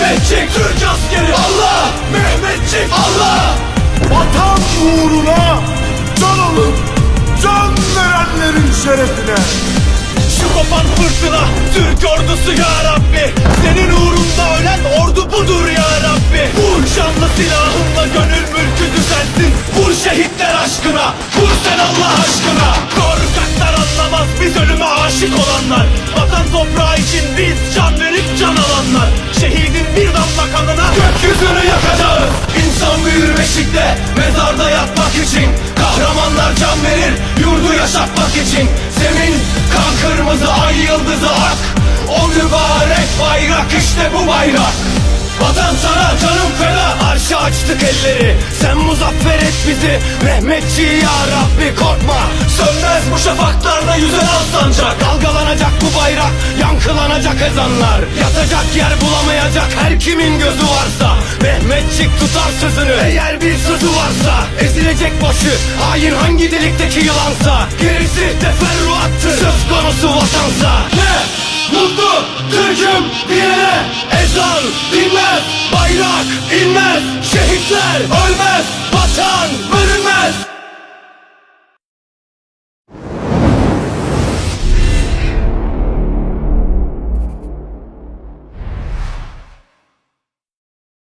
Mehmetçik Türk askeri. Allah! Mehmetçik Allah! Vatan uğruna can alıp can verenlerin şerefine. Şu kopan fırtına Türk ordusu ya Rabbi. Senin uğrunda ölen ordu budur ya Rabbi. Vur şanlı silahınla gönül mülkü düzelsin Vur şehitler aşkına Vur sen Allah aşkına. Korkaklar anlamaz biz ölüme aşık olanlar beşikte Mezarda yatmak için Kahramanlar can verir Yurdu yaşatmak için. Zemin kan kırmızı ay yıldızı ak. O mübarek bayrak işte bu bayrak. Vatan sana canım feda Arşa açtık elleri. Sen muzaffer et bizi Mehmetçi ya Rabbi korkma. Sönmez bu şafaklarda yüzen al sancak Dalgalanacak bu bayrak Yankılanacak ezanlar Yatacak yer bulamayacak her kimin gözü varsa. Mehmetçik tutar sözünü Eğer bir sözü varsa. Ezilecek başı Hain hangi delikteki yılansa. Gerisi teferruattır Söz konusu vatansa. Ne? Mutlu Türk'üm diyene Ezan dinmez